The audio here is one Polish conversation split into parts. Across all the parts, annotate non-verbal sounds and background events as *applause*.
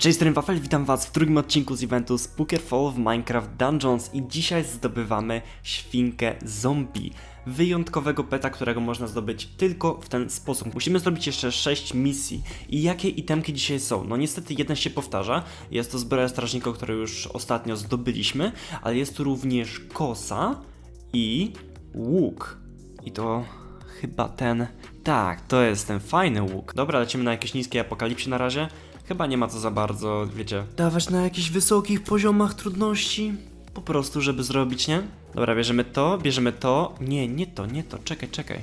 Cześć, jestem Wafel, witam was w drugim odcinku z eventu Spookerfall w Minecraft Dungeons i dzisiaj zdobywamy świnkę zombie. Wyjątkowego peta, którego można zdobyć tylko w ten sposób. Musimy zrobić jeszcze 6 misji. I jakie itemki dzisiaj są? No niestety jeden się powtarza. Jest to zbroja strażnika, którą już ostatnio zdobyliśmy, ale jest tu również kosa i łuk. I to chyba ten... Tak, to jest ten fajny łuk. Dobra, lecimy na jakieś niskie apokalipsie na razie. Chyba nie ma co za bardzo, wiecie, dawać na jakichś wysokich poziomach trudności. Po prostu, żeby zrobić, nie? Dobra, bierzemy to, bierzemy to. Nie, nie to, nie to, czekaj, czekaj.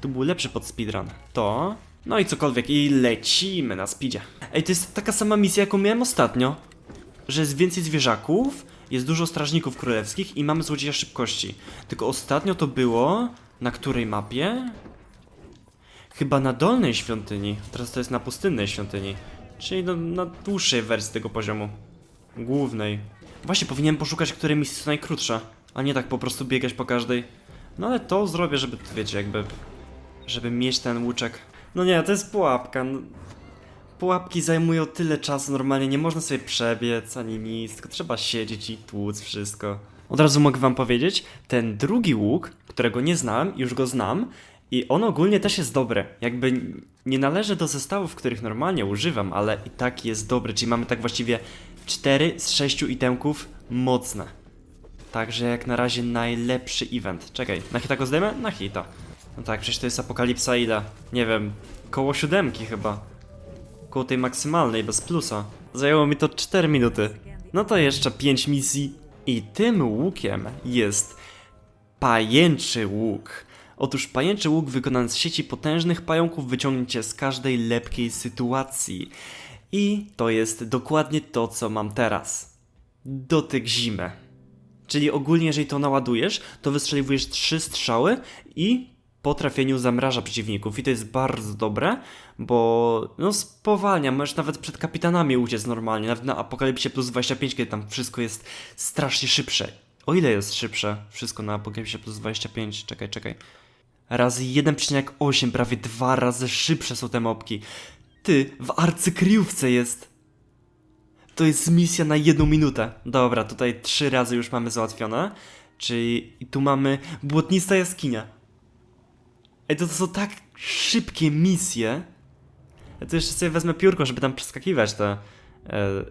Tu był lepszy pod speedrun. To. No i cokolwiek, i lecimy na speedzie. Ej, to jest taka sama misja, jaką miałem ostatnio. Że jest więcej zwierzaków, jest dużo strażników królewskich i mamy złodzieja szybkości. Tylko ostatnio to było. Na której mapie? Chyba na dolnej świątyni. Teraz to jest na pustynnej świątyni. Czyli na dłuższej wersji tego poziomu. Głównej. Właśnie powinienem poszukać, które misje są najkrótsze. A nie tak po prostu biegać po każdej. No ale to zrobię, żeby, wiecie, jakby... Żeby mieć ten łuczek. No nie, to jest pułapka. No. Pułapki zajmują tyle czasu, normalnie nie można sobie przebiec ani nic, tylko trzeba siedzieć i tłuc wszystko. Od razu mogę wam powiedzieć, ten drugi łuk, którego nie znałem, już go znam, i on ogólnie też jest dobry. Jakby nie należy do zestawów, których normalnie używam, ale i tak jest dobry. Czyli mamy tak właściwie 4 z 6 itemków mocne. Także jak na razie najlepszy event. Czekaj, na hita go zdejmę? Na hita. No tak, przecież to jest apokalipsa ile? Nie wiem, koło siódemki chyba. Koło tej maksymalnej, bez plusa. Zajęło mi to 4 minuty. No to jeszcze 5 misji. I tym łukiem jest pajęczy łuk. Otóż pajęczy łuk wykonany z sieci potężnych pająków wyciągnięcie z każdej lepkiej sytuacji. I to jest dokładnie to, co mam teraz. Dotyk zimy. Czyli ogólnie, jeżeli to naładujesz, to wystrzeliwujesz trzy strzały i po trafieniu zamraża przeciwników. I to jest bardzo dobre, bo no spowalnia, możesz nawet przed kapitanami uciec normalnie, nawet na Apokalipsie plus 25, kiedy tam wszystko jest strasznie szybsze. O ile jest szybsze? Wszystko na Apokalipsie plus 25, czekaj, czekaj. Razy 1,8, prawie dwa razy szybsze są te mopki. Ty, w arcykryjówce jest. To jest misja na jedną minutę. Dobra, tutaj trzy razy już mamy załatwione. Czyli tu mamy błotnista jaskinia. Ej, to, to są tak szybkie misje. Ja tu jeszcze sobie wezmę piórko, żeby tam przeskakiwać te e,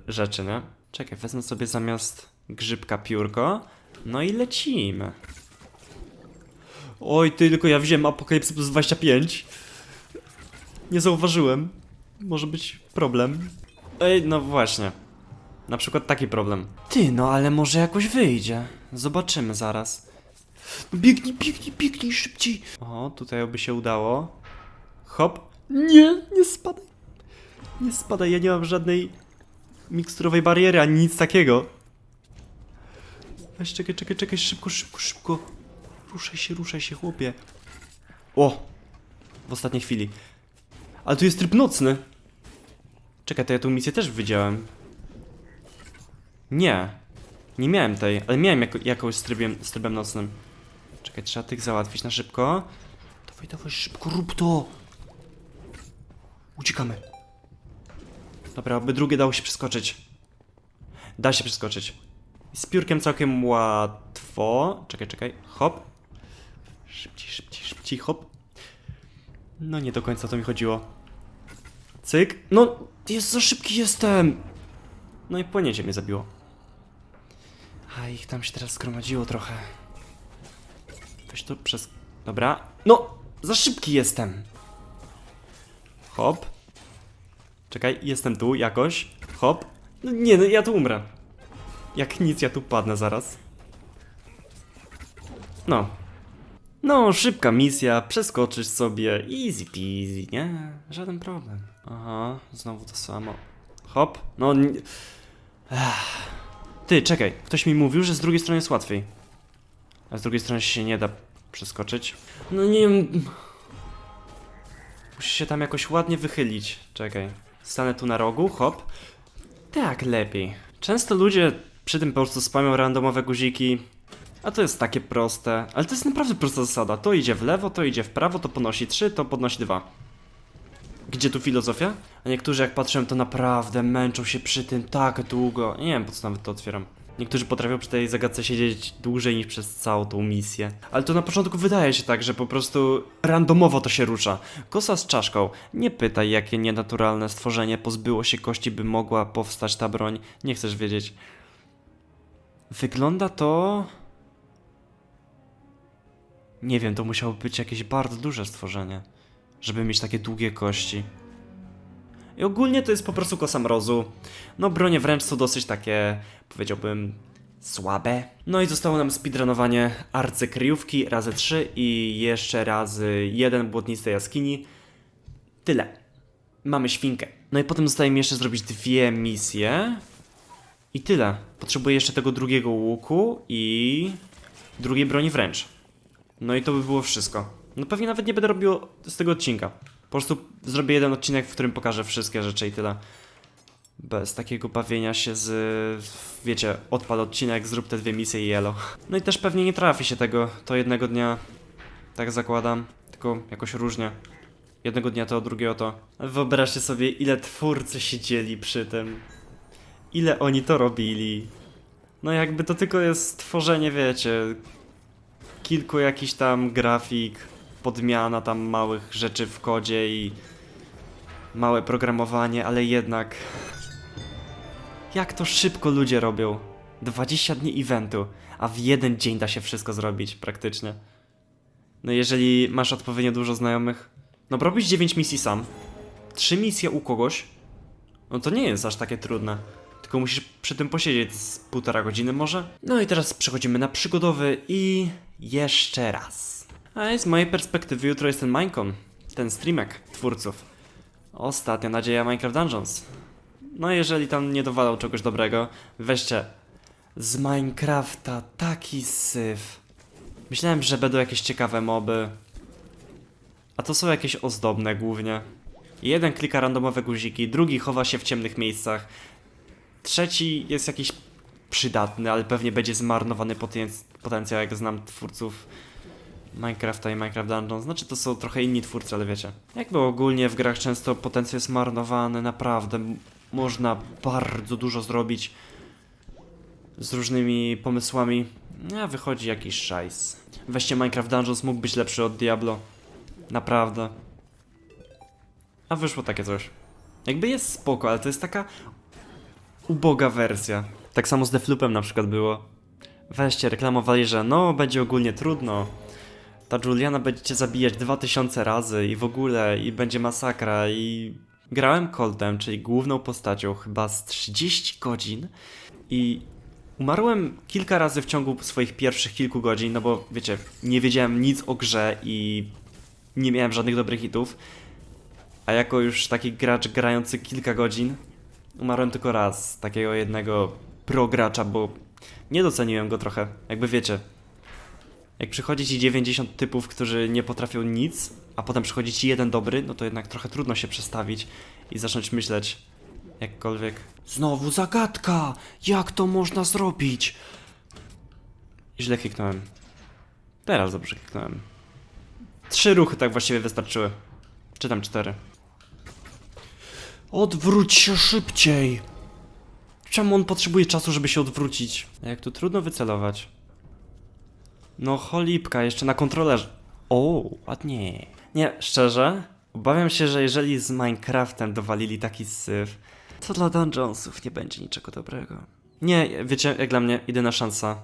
rzeczy, nie? Czekaj, wezmę sobie zamiast grzybka piórko. No i lecimy. Oj, ty, tylko ja wziąłem Apokalipsy plus 25. Nie zauważyłem. Może być problem. Ej, no właśnie. Na przykład taki problem. Ty, no ale może jakoś wyjdzie. Zobaczymy zaraz. No biegnij, biegnij, biegnij szybciej. O, tutaj by się udało. Hop. Nie, nie spadaj. Nie spadaj, ja nie mam żadnej miksturowej bariery, ani nic takiego. Weź, czekaj, czekaj, czekaj, szybko, szybko, szybko. Ruszaj się, ruszaj się, chłopie. O! W ostatniej chwili. Ale tu jest tryb nocny. Czekaj, to ja tą misję też widziałem. Nie. Nie miałem tej, ale miałem jako, jakąś z trybem, z trybem nocnym. Czekaj, trzeba tych załatwić na szybko. Dawaj, dawaj, szybko, rób to! Uciekamy. Dobra, aby drugie dało się przeskoczyć. Da się przeskoczyć. Z piórkiem całkiem łatwo. Czekaj, czekaj. Hop. Szybciej, szybciej, szybciej, hop. No nie do końca to mi chodziło. Cyk. No, jest za szybki jestem. No i płynięcie mnie zabiło. A ich tam się teraz zgromadziło trochę. Weź to przez... Dobra. No, za szybki jestem. Hop. Czekaj, jestem tu jakoś. Hop. No nie, no ja tu umrę. Jak nic, ja tu padnę zaraz. No. No, szybka misja, przeskoczysz sobie, easy peasy, nie? Żaden problem. Aha, znowu to samo. Hop, no... Ech. Ty, czekaj, ktoś mi mówił, że z drugiej strony jest łatwiej. A z drugiej strony się nie da przeskoczyć. No nie wiem... Musi się tam jakoś ładnie wychylić. Czekaj. Stanę tu na rogu, hop. Tak, lepiej. Często ludzie przy tym po prostu spamią randomowe guziki. A to jest takie proste. Ale to jest naprawdę prosta zasada. To idzie w lewo, to idzie w prawo, to podnosi 3, to podnosi 2. Gdzie tu filozofia? A niektórzy jak patrzyłem to naprawdę męczą się przy tym tak długo. Nie wiem po co nawet to otwieram. Niektórzy potrafią przy tej zagadce siedzieć dłużej niż przez całą tą misję. Ale to na początku wydaje się tak, że po prostu randomowo to się rusza. Kosa z czaszką. Nie pytaj, jakie nienaturalne stworzenie pozbyło się kości, by mogła powstać ta broń. Nie chcesz wiedzieć. Wygląda to... Nie wiem, to musiało być jakieś bardzo duże stworzenie, żeby mieć takie długie kości. I ogólnie to jest po prostu kosa mrozu. No bronie wręcz są dosyć takie, powiedziałbym, słabe. No i zostało nam speedrunowanie arcykryjówki razy 3 i jeszcze razy 1 błotnistej jaskini. Tyle. Mamy świnkę. No i potem zostaje mi jeszcze zrobić dwie misje. I tyle. Potrzebuję jeszcze tego drugiego łuku i drugiej broni wręcz. No i to by było wszystko. No pewnie nawet nie będę robił z tego odcinka. Po prostu zrobię jeden odcinek, w którym pokażę wszystkie rzeczy i tyle. Bez takiego bawienia się z, wiecie, odpal odcinek, zrób te dwie misje i elo. No i też pewnie nie trafi się tego, to jednego dnia, tak zakładam, tylko jakoś różnie. Jednego dnia to, drugiego to. Wyobraźcie sobie, ile twórcy siedzieli przy tym. Ile oni to robili. No jakby to tylko jest tworzenie, wiecie, kilku jakiś tam grafik, podmiana tam małych rzeczy w kodzie i małe programowanie, ale jednak jak to szybko ludzie robią. 20 dni eventu, a w jeden dzień da się wszystko zrobić praktycznie. No jeżeli masz odpowiednio dużo znajomych, no robisz 9 misji sam, 3 misje u kogoś, no to nie jest aż takie trudne. Tylko musisz przy tym posiedzieć z półtora godziny może. No i teraz przechodzimy na przygodowy i jeszcze raz. A z mojej perspektywy jutro jest ten Minecon, ten streamek twórców. Ostatnia nadzieja Minecraft Dungeons. No jeżeli tam nie dowalał czegoś dobrego, weźcie z Minecrafta taki syf. Myślałem, że będą jakieś ciekawe moby. A to są jakieś ozdobne głównie. Jeden klika randomowe guziki, drugi chowa się w ciemnych miejscach. Trzeci jest jakiś przydatny, ale pewnie będzie zmarnowany potenc- potencjał, jak znam twórców Minecrafta i Minecraft Dungeons. Znaczy to są trochę inni twórcy, ale wiecie. Jakby ogólnie w grach często potencjał jest marnowany, naprawdę można bardzo dużo zrobić z różnymi pomysłami. A wychodzi jakiś szajs. Weźcie Minecraft Dungeons, mógł być lepszy od Diablo. Naprawdę. A wyszło takie coś. Jakby jest spoko, ale to jest taka uboga wersja. Tak samo z Defloopem na przykład było. Weźcie, reklamowali, że no, będzie ogólnie trudno. Ta Juliana będziecie zabijać 2000 razy i w ogóle, i będzie masakra, i... Grałem Coldem, czyli główną postacią, chyba z 30 godzin i umarłem kilka razy w ciągu swoich pierwszych kilku godzin, no bo wiecie, nie wiedziałem nic o grze i nie miałem żadnych dobrych hitów. A jako już taki gracz grający kilka godzin, umarłem tylko raz, takiego jednego pro gracza, bo nie doceniłem go trochę. Jakby wiecie, jak przychodzi ci 90 typów, którzy nie potrafią nic, a potem przychodzi ci jeden dobry, no to jednak trochę trudno się przestawić i zacząć myśleć jakkolwiek. Znowu zagadka! Jak to można zrobić? Źle kliknąłem. Teraz dobrze kliknąłem. Trzy ruchy tak właściwie wystarczyły. Czy tam cztery. Odwróć się szybciej! Czemu on potrzebuje czasu, żeby się odwrócić? Jak tu trudno wycelować. No cholipka, jeszcze na kontrolerze. O, ładnie. Nie, szczerze, obawiam się, że jeżeli z Minecraftem dowalili taki syf, to dla Dungeonsów nie będzie niczego dobrego. Nie, wiecie, jak dla mnie jedyna szansa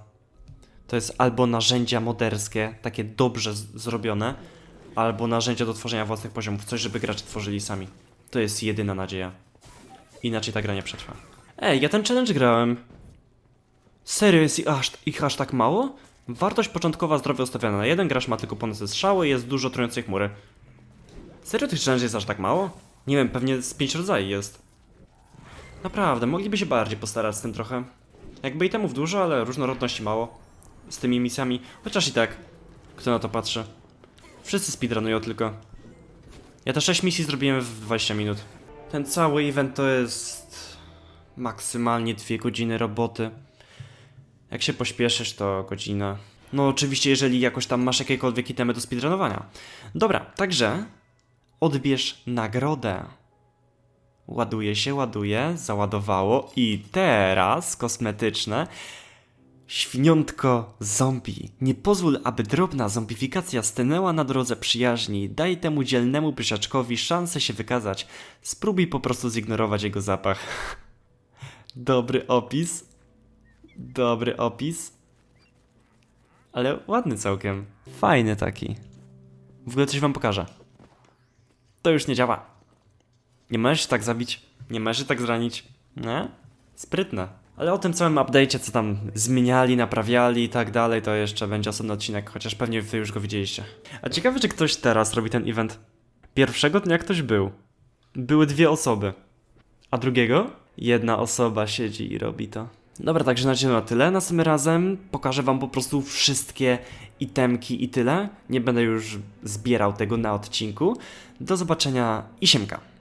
to jest albo narzędzia moderskie, takie dobrze zrobione, albo narzędzia do tworzenia własnych poziomów, coś, żeby gracze tworzyli sami. To jest jedyna nadzieja. Inaczej ta gra nie przetrwa. Ej, ja ten challenge grałem. Serio jest ich aż, ich aż tak mało? Wartość początkowa zdrowia ustawiona na jeden, gracz ma tylko ponad strzały i jest dużo trującej chmury. Serio tych challenge jest aż tak mało? Nie wiem, pewnie z pięć rodzajów jest. Naprawdę, mogliby się bardziej postarać z tym trochę. Jakby itemów dużo, ale różnorodności mało. Z tymi misjami, chociaż i tak. Kto na to patrzy? Wszyscy speedrunują tylko. Ja te 6 misji zrobiłem w 20 minut. Ten cały event to jest maksymalnie 2 godziny roboty. Jak się pośpieszysz, to godzina. No oczywiście, jeżeli jakoś tam masz jakiekolwiek itemy do speedrunowania. Dobra, także odbierz nagrodę. Ładuje się, ładuje, załadowało i teraz kosmetyczne. Świniątko zombie. Nie pozwól, aby drobna zombifikacja stanęła na drodze przyjaźni. Daj temu dzielnemu pyszaczkowi szansę się wykazać. Spróbuj po prostu zignorować jego zapach. *laughs* Dobry opis. Dobry opis. Ale ładny całkiem. Fajny taki. W ogóle coś wam pokażę. To już nie działa. Nie możesz tak zabić. Nie możesz tak zranić. Nie? Sprytne. Ale o tym całym update'cie, co tam zmieniali, naprawiali i tak dalej, to jeszcze będzie osobny odcinek, chociaż pewnie wy już go widzieliście. A ciekawe, czy ktoś teraz robi ten event. Pierwszego dnia ktoś był. Były dwie osoby. A drugiego? Jedna osoba siedzi i robi to. Dobra, także na razie na tyle. Następnym razem pokażę wam po prostu wszystkie itemki i tyle. Nie będę już zbierał tego na odcinku. Do zobaczenia i siemka.